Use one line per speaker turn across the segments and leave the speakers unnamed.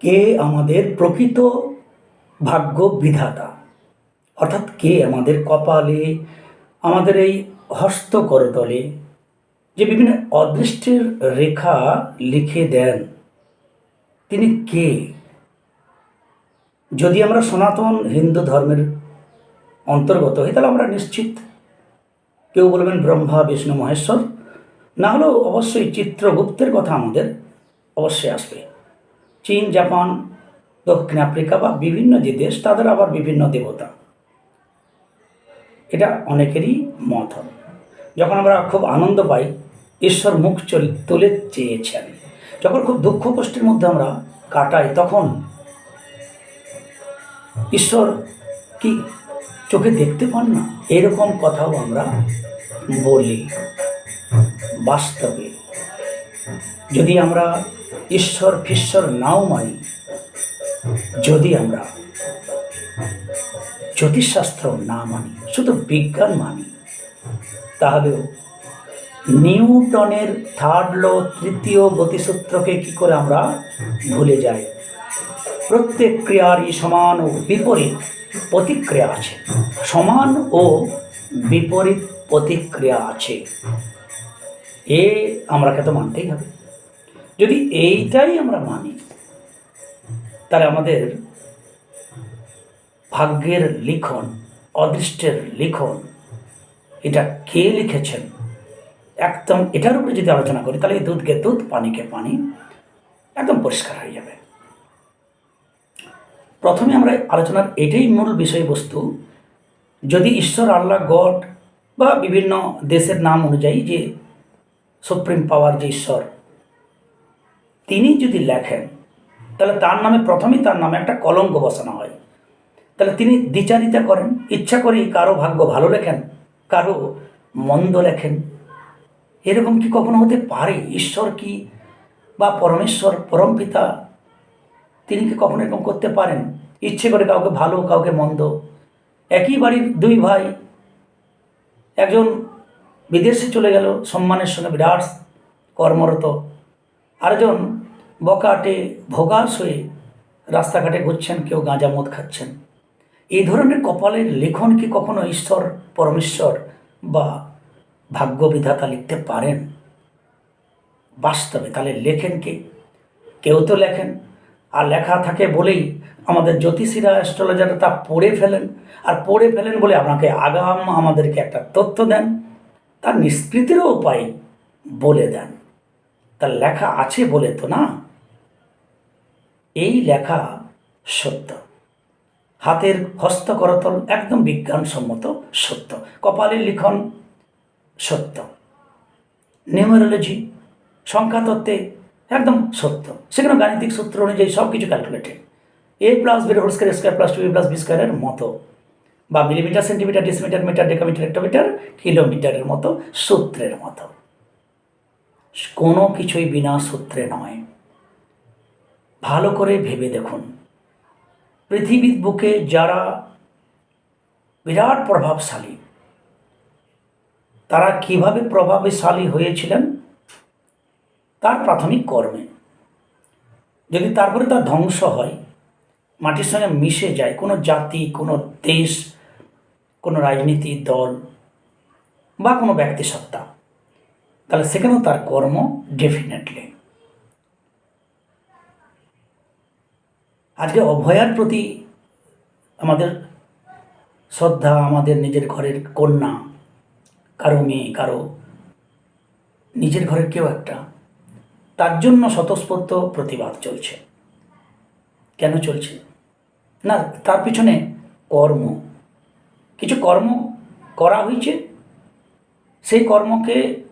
কে আমাদের প্রকৃত ভাগ্য বিধাতা? অর্থাৎ কে আমাদের কপালে, আমাদের এই হস্ত করতলে, যে বিভিন্ন অদৃষ্টের রেখা লিখে দেন, তিনি কে? যদি আমরা সনাতন হিন্দু ধর্মের অন্তর্গত হই, তাহলে আমরা নিশ্চিত। কেউ বলবেন ব্রহ্মা, বিষ্ণু, মহেশ্বর। না হলেও অবশ্যই চিত্রগুপ্তের কথা আমাদের অবশ্যই আসবে। চীন, জাপান, দক্ষিণ আফ্রিকা বা বিভিন্ন যে দেশ, তাদের আবার বিভিন্ন দেবতা। এটা অনেকেরই মত। হবে যখন আমরা খুব আনন্দ পাই, ঈশ্বর মুখ তুলে চেয়েছেন। যখন খুব দুঃখ কষ্টের মধ্যে আমরা কাটাই, তখন ঈশ্বর কি চোখে দেখতে পান না? এরকম কথাও আমরা বলি বাস্তবে। যদি আমরা ঈশ্বর ফিশ্বর নাও মানি যদি আমরা জ্যোতিষশাস্ত্র না মানি, শুধু বিজ্ঞান মানি তাহলেও নিউটনের থার্ড ল তৃতীয় গতিসূত্রকে কি করে আমরা ভুলে যাই? প্রত্যেক ক্রিয়ারই সমান ও বিপরীত প্রতিক্রিয়া আছে। সমান ও বিপরীত প্রতিক্রিয়া আছে। এ আমরাকে তো মানতেই হবে। যদি এইটাই আমরা মানি, তাহলে আমাদের ভাগ্যের লিখন, অদৃষ্টের লিখন, এটা কে লিখেছেন? একদম এটার উপরে যদি আলোচনা করি, তাহলে দুধকে দুধ পানিকে পানি, একদম পরিষ্কার হয়ে যাবে। প্রথমে আমরা আলোচনার এটাই মূল বিষয়বস্তু, যদি ঈশ্বর, আল্লাহ, গড বা বিভিন্ন দেশের নাম অনুযায়ী যে সুপ্রিম পাওয়ার যে ঈশ্বর তিনি যদি লেখেন, তাহলে তার নামে প্রথমেই তার নামে একটা কলঙ্ক বসানো হয়। তাহলে তিনি দ্বিচারিতা করেন, ইচ্ছা করেই কারও ভাগ্য ভালো লেখেন, কারও মন্দ লেখেন। এরকম কি কখনো হতে পারে? ঈশ্বর কি বা পরমেশ্বর পরমপিতা তিনি কি কখনো এরকম করতে পারেন? ইচ্ছে করে কাউকে ভালো, কাউকে মন্দ। একই বাড়ির দুই ভাই, একজন বিদেশে চলে গেল, সম্মানের সঙ্গে বিরাট কর্মরত। আরেকজন বকাটে ভোগাস হয়ে রাস্তাঘাটে ঘুরছেন, কেউ গাঁজা মদ খাচ্ছেন। এই ধরনের কপালের লেখন কি কখনো ঈশ্বর, পরমেশ্বর বা ভাগ্য বিধাতা লিখতে পারেন? বাস্তবে তাহলে লেখেন কে? কেউ তো লেখেন। আর লেখা থাকে বলেই আমাদের জ্যোতিষীরা, অ্যাস্ট্রোলজাররা তা পড়ে ফেলেন। আর পড়ে ফেলেন বলে আপনাকে আগাম আমাদেরকে একটা তথ্য দেন। তার নিষ্কৃতিরও উপায় বলে দেন। তার লেখা আছে বলে তো না? এই লেখা সত্য। হাতের হস্তকরতল একদম বিজ্ঞানসম্মত সত্য। কপালের লিখন সত্য। নিউমেরোলজি, সংখ্যাতত্ত্বে একদম সত্য। সেখানে গাণিতিক সূত্র অনুযায়ী সব কিছু calculated A plus B whole square square plus two B plus B স্কোয়ারের মতো। বা millimetre centimetre decimetre metre decametre hectometre কিলোমিটারের মতো সূত্রের মতো। কোনো কিছুই বিনা সূত্রে নয়। ভালো করে ভেবে দেখুন। পৃথিবীর বুকে যারা বিরাট প্রভাবশালী, তারা কীভাবে প্রভাবশালী হয়েছিলেন? তার প্রাথমিক কর্মে। যদি তারপরে তার ধ্বংস হয়, মাটির সঙ্গে মিশে যায়, কোনো জাতি, কোনো দেশ, কোনো রাজনীতি, দল বা কোনো ব্যক্তিসত্তা তাহলে সেখানেও তার কর্ম ডেফিনেটলি আজকে অভয়ার প্রতি আমাদের শ্রদ্ধা, আমাদের নিজের ঘরের কন্যা, কারও মেয়ে, কারও নিজের ঘরের কেউ একটা, তার জন্য স্বতঃস্ফূর্ত প্রতিবাদ চলছে। কেন চলছে? না, তার পিছনে কর্ম। কিছু কর্ম করা হয়েছে, সেই কর্মকে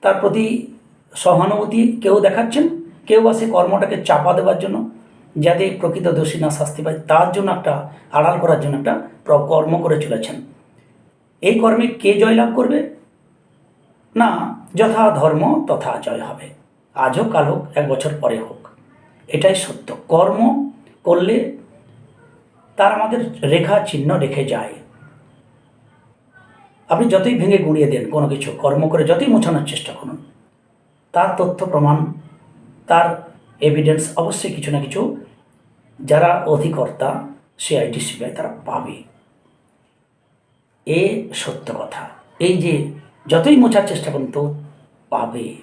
তার প্রতি সহানুভূতি কেউ দেখাচ্ছেন? কেউ বা কর্মটাকে চাপা দেওয়ার জন্য? যাতে প্রকৃত দোষী না শাস্তি পায়, তার জন্য একটা আড়াল করার জন্য একটা কর্ম করে চলেছেন। এই কর্মে কে জয়লাভ করবে? না, যথা ধর্ম তথা জয় হবে। আজ হোক, কাল হোক, এক বছর পরে হোক। এটাই সত্য। কর্ম করলে তার আমাদের রেখা চিহ্ন রেখে যায়। আপনি যতই ভেঙে গুঁড়িয়ে দেন কোনো কিছু, কর্ম করে যতই মোছানোর চেষ্টা করুন, তার তথ্য, প্রমাণ, তার এভিডেন্স অবশ্যই কিছু না কিছু যারা অধিকর্তা সিআইডিসিবিআই তারা পাবে। এ সত্য কথা। এই যে যতই মোছার চেষ্টা করুন তো পাবে।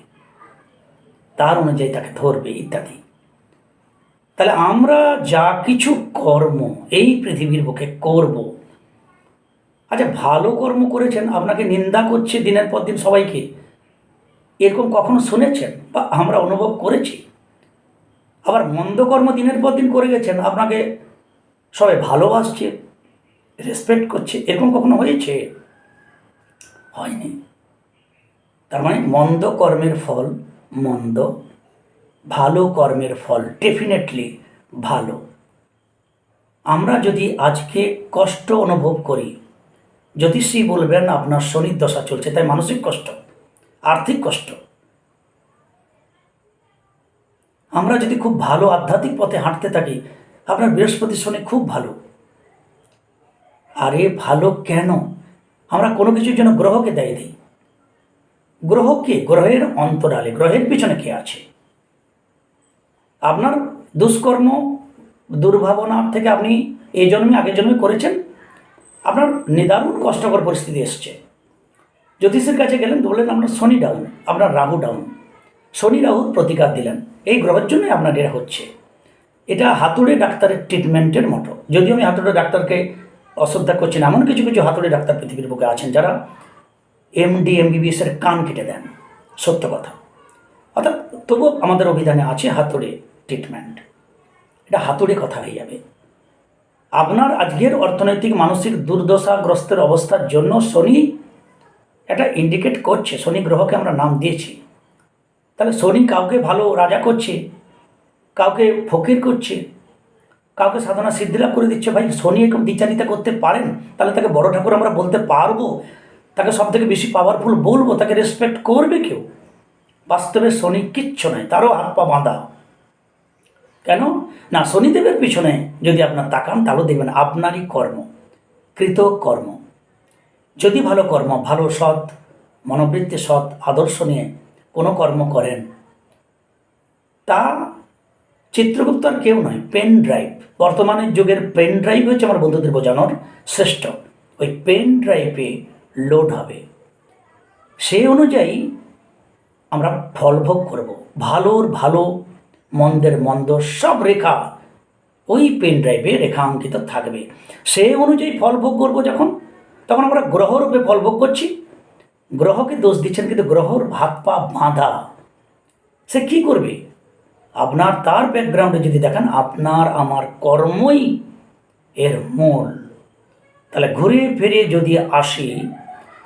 তার অনুযায়ী তাকে ধরবে, ইত্যাদি। তাহলে আমরা যা কিছু কর্ম এই পৃথিবীর বুকে করব আচ্ছা ভালো কর্ম করেছেন, আপনাকে নিন্দা করছে দিনের পর দিন সবাইকে। এরকম কখনো শুনেছেন বা আমরা অনুভব করেছি? আবার মন্দ কর্ম দিনের পর দিন করে গেছেন, আপনাকে সবাই ভালোবাসছে রেসপেক্ট করছে, এরকম কখনো হয়েছে? হয়নি। তার মানে মন্দ কর্মের ফল মন্দ, ভালো কর্মের ফল ডেফিনেটলি ভালো। আমরা যদি আজকে কষ্ট অনুভব করি জ্যোতিষী বলবেন, আপনার শনির দশা চলছে, তাই মানসিক কষ্ট, আর্থিক কষ্ট। আমরা যদি খুব ভালো আধ্যাত্মিক পথে হাঁটতে থাকি, আপনার বৃহস্পতি শনি খুব ভালো। আরে ভালো কেন? আমরা কোনো কিছুর জন্য গ্রহকে দায়ী দিই গ্রহ কে? গ্রহের অন্তরালে, গ্রহের পিছনে কে আছে? আপনার দুষ্কর্ম, দুর্ভাবনার থেকে আপনি এই জন্মে আগের জন্মে করেছেন? আপনার নিদারুণ কষ্টকর পরিস্থিতি এসছে। জ্যোতিষের কাছে গেলেন, বললেন আপনার শনি ডাউন আপনার রাহু ডাউন শনি রাহুর প্রতিকার দিলেন। এই গ্রহের জন্যই আপনার এরা হচ্ছে। এটা হাতুড়ে ডাক্তারের ট্রিটমেন্টের মতো। যদিও আমি হাতুড়ে ডাক্তারকে অশ্রদ্ধা করছি না, এমন কিছু কিছু হাতুড়ে ডাক্তার পৃথিবীর বুকে আছেন যারা এমডি এমবিবিএস এর কান কেটে দেন। সত্য কথা। অর্থাৎ তবুও আমাদের অভিধানে আছে হাতুড়ে ট্রিটমেন্ট এটা হাতুড়ে কথা হয়ে যাবে। আপনার আজকের অর্থনৈতিক, মানসিক দুর্দশাগ্রস্তের অবস্থার জন্য শনি এটা ইন্ডিকেট করছে, শনি গ্রহকে আমরা নাম দিয়েছি। তাহলে শনি কাউকে ভালো রাজা করছে, কাউকে ফকির করছে, কাউকে সাধনা সিদ্ধিলাভ করে দিচ্ছে, ভাই শনি এরকম দ্বিচারিতা করতে পারেন, তাহলে তাকে বড় ঠাকুর আমরা বলতে পারব, তাকে সব থেকে বেশি পাওয়ারফুল বলব, তাকে রেসপেক্ট করবে কেউ। বাস্তবে শনি কিচ্ছু নয়, তারও হাত পা বাঁধা। কেন? না, শনিদেবের পিছনে যদি আপনার তাকান, তাহলে দেখবেন আপনারই কর্ম কৃত কর্ম যদি ভালো কর্ম, ভালো সৎ মনোবৃত্তি সৎ আদর্শ নিয়ে কোনো কর্ম করেন, তা চিত্রগুপ্ত আর কেউ নয়, পেন ড্রাইভ। বর্তমানের যুগের পেন ড্রাইভ হচ্ছে আমার বন্ধুদের বোঝানোর শ্রেষ্ঠ। ওই পেন ড্রাইভে লোড হবে। সেই অনুযায়ী আমরা ফলভোগ করব। ভালোর ভালো মন্দের মন্দ সব রেখা ওই পেন ড্রাইভে রেখাঙ্কিত থাকবে। সেই অনুযায়ী ফল ভোগ করব যখন, তখন আমরা গ্রহরূপে ফল ভোগ করছি। গ্রহকে দোষ দিচ্ছেন কিন্তু গ্রহর হাত পা বাঁধা। সে কি করবে? আপনার তার ব্যাকগ্রাউন্ডে যদি দেখেন, আপনার আমার কর্মই এর মূল। তাহলে ঘুরে ফিরে যদি আসি,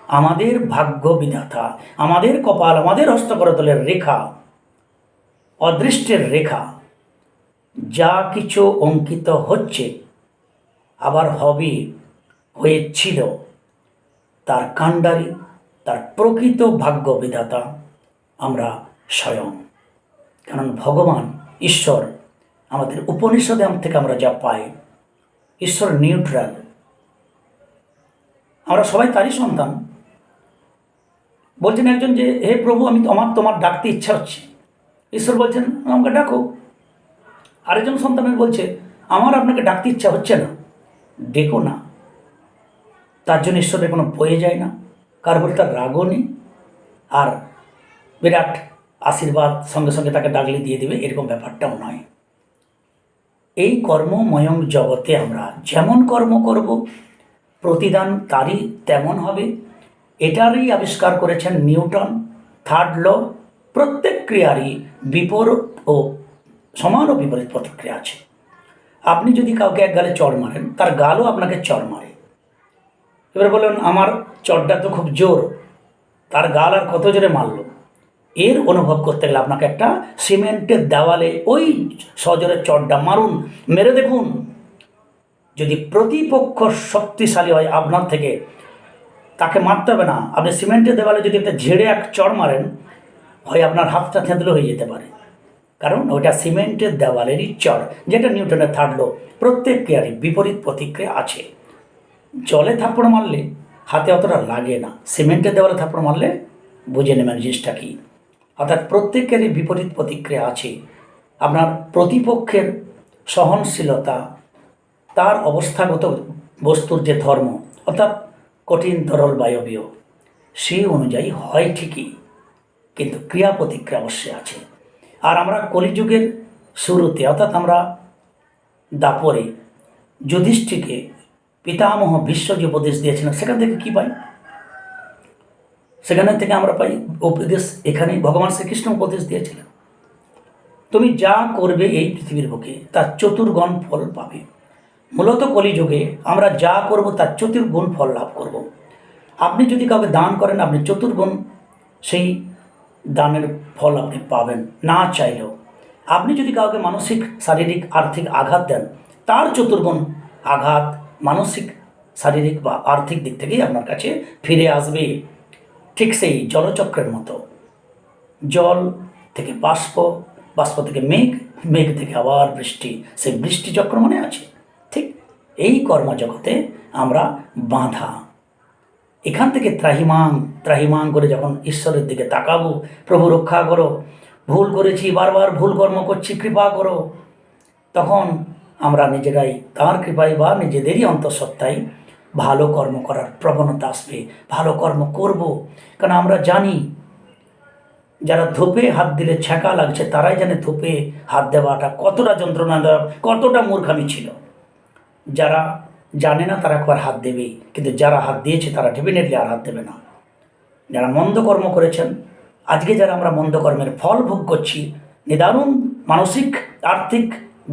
আমাদের ভাগ্য বিধাতা আমাদের কপাল, আমাদের হস্তকরতলের রেখা অদৃষ্টের রেখা। যা কিছু অঙ্কিত হচ্ছে, আবার হবে হয়েছিল। তার কাণ্ডারি, তার প্রকৃত ভাগ্য বিধাতা আমরা স্বয়ং। কারণ ভগবান, ঈশ্বর আমাদের উপনিষদে থেকে আমরা যা পাই, ঈশ্বর নিউট্রাল। আমরা সবাই তারই সন্তান। বলছেন একজন যে, হে প্রভু, আমি তোমার তোমার ডাকতে ইচ্ছা হচ্ছে ঈশ্বর বলছেন, আমাকে ডাকো। আরেকজন সন্তানের বলছে, আমার আপনাকে ডাকতে ইচ্ছা হচ্ছে না। ডেকো না। তার জন্য ঈশ্বরের কোনো বয়ে যায় না। কার উপরে তার রাগও নেই। আর বিরাট আশীর্বাদ সঙ্গে সঙ্গে তাকে ডাকলে দিয়ে দেবে, এরকম ব্যাপারটাও নয়। এই কর্মময়ং জগতে আমরা যেমন কর্ম করব, প্রতিদান তারই তেমন হবে। এটারই আবিষ্কার করেছেন নিউটন, থার্ড ল প্রত্যেক ক্রিয়ারই বিপরীত ও সমান বিপরীত প্রতিক্রিয়া আছে। আপনি যদি কাউকে এক গালে চড় মারেন, তার গালও আপনাকে চড় মারে। এবার বললেন আমার চড়টা তো খুব জোর, তার গাল আর কত জোরে মারলো? এর অনুভব করতে গেলে আপনাকে একটা সিমেন্টের দেওয়ালে ওই সজোরে চড়টা মারুন, মেরে দেখুন। যদি প্রতিপক্ষ শক্তিশালী হয় আপনার থেকে, তাকে মারতে হবে না। আপনি সিমেন্টের দেওয়ালে যদি একটা ঝেড়ে এক চড় মারেন হয় আপনার হাতটা থেঁতলে হয়ে যেতে পারে। কারণ ওইটা সিমেন্টের দেওয়ালেরই চড়, যেটা নিউটনের থার্ড লো প্রত্যেক ক্রিয়ারই বিপরীত প্রতিক্রিয়া আছে। জলে থাপ্পড় মারলে হাতে অতটা লাগে না। সিমেন্টের দেওয়ালে থাপ্পড় মারলে বুঝে নেবেন জিনিসটা কী। অর্থাৎ প্রত্যেকেরই বিপরীত প্রতিক্রিয়া আছে। আপনার প্রতিপক্ষের সহনশীলতা, তার অবস্থাগত বস্তুর যে ধর্ম, অর্থাৎ কঠিন তরল বায়বীয়, সেই অনুযায়ী হয় ঠিকই। কিন্তু ক্রিয়া প্রতিক্রিয়া অবশ্যই আছে। আর আমরা কলিযুগের শুরুতে, অর্থাৎ আমরা দাপরে যুধিষ্ঠিকে পিতামহ বিশ্ব যে উপদেশ দিয়েছিলেন সেখান থেকে কী পাই? সেখানে থেকে আমরা পাই উপদেশ, এখানে ভগবান শ্রীকৃষ্ণ উপদেশ দিয়েছিলেন। তুমি যা করবে এই পৃথিবীর বুকে, তার চতুর্গুণ ফল পাবে। মূলত কলিযুগে আমরা যা করব, তার চতুর্গুণ ফল লাভ করব। আপনি যদি কাউকে দান করেন, আপনি চতুর্গুণ, সেই দানের ফল আপনি পাবেন, না চাইলেও। আপনি যদি কাউকে মানসিক, শারীরিক, আর্থিক আঘাত দেন, তার চতুর্গুণ আঘাত মানসিক, শারীরিক বা আর্থিক দিক থেকেই আপনার কাছে ফিরে আসবে। ঠিক সেই জলচক্রের মতো। জল থেকে বাষ্প বাষ্প থেকে মেঘ মেঘ থেকে আবার বৃষ্টি, সেই বৃষ্টি চক্র মানে আছে? ঠিক এই কর্মজগতে আমরা বাঁধা। এখান থেকে ত্রাহিমাং ত্রাহিমাং করে যখন ঈশ্বরের দিকে তাকাবো, প্রভু রক্ষা করো, ভুল করেছি, বারবার ভুল কর্ম করছি, কৃপা করো। তখন আমরা নিজেরাই তাঁর কৃপায় বা নিজেদেরই অন্তঃসত্ত্বায় ভালো কর্ম করার প্রবণতা আসবে, ভালো কর্ম করব। কারণ আমরা জানি, যারা ধূপে হাত দিলে ছ্যাঁকা লাগছে, তারাই জানে ধূপে হাত দেওয়াটা কতটা যন্ত্রণা দেওয়া কতটা মূর্খামি ছিল। যারা জানে না তারা একবার হাত দেবে, কিন্তু যারা হাত দিয়েছে তারা ডেফিনেটলি আর হাত দেবে না। যারা মন্দ কর্ম করেছেন, আজকে যারা আমরা মন্দ কর্মের ফল ভোগ করছি, নিদারুণ মানসিক, আর্থিক,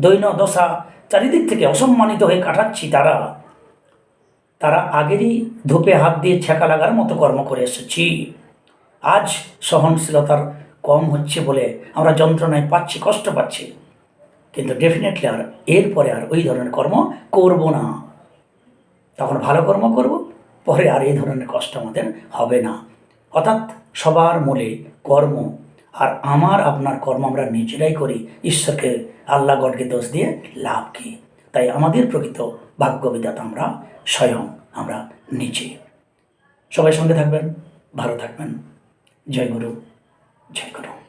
দৈন দশা, চারিদিক থেকে অসম্মানিত হয়ে কাটাচ্ছি তারা তারা আগেরই ধূপে হাত দিয়ে ছ্যাঁকা লাগার মতো কর্ম করে এসেছি। আজ সহনশীলতার কম হচ্ছে বলে আমরা যন্ত্রণায় পাচ্ছি, কষ্ট পাচ্ছি। কিন্তু ডেফিনেটলি আর এরপরে আর ওই ধরনের কর্ম করব না। তখন ভালো কর্ম করব, পরে আর এই ধরনের কষ্ট আমাদের হবে না। অর্থাৎ সবার মূলে কর্ম, আর আমার, আপনার কর্ম আমরা নিজেরাই করি, ঈশ্বরকে আল্লাহ গডকে দোষ দিয়ে লাভ কি? তাই আমাদের প্রকৃত ভাগ্যবিদাতা আমরা স্বয়ং, আমরা নিজে। সবাই সঙ্গে থাকবেন, ভালো থাকবেন। জয় গুরু জয় গুরু।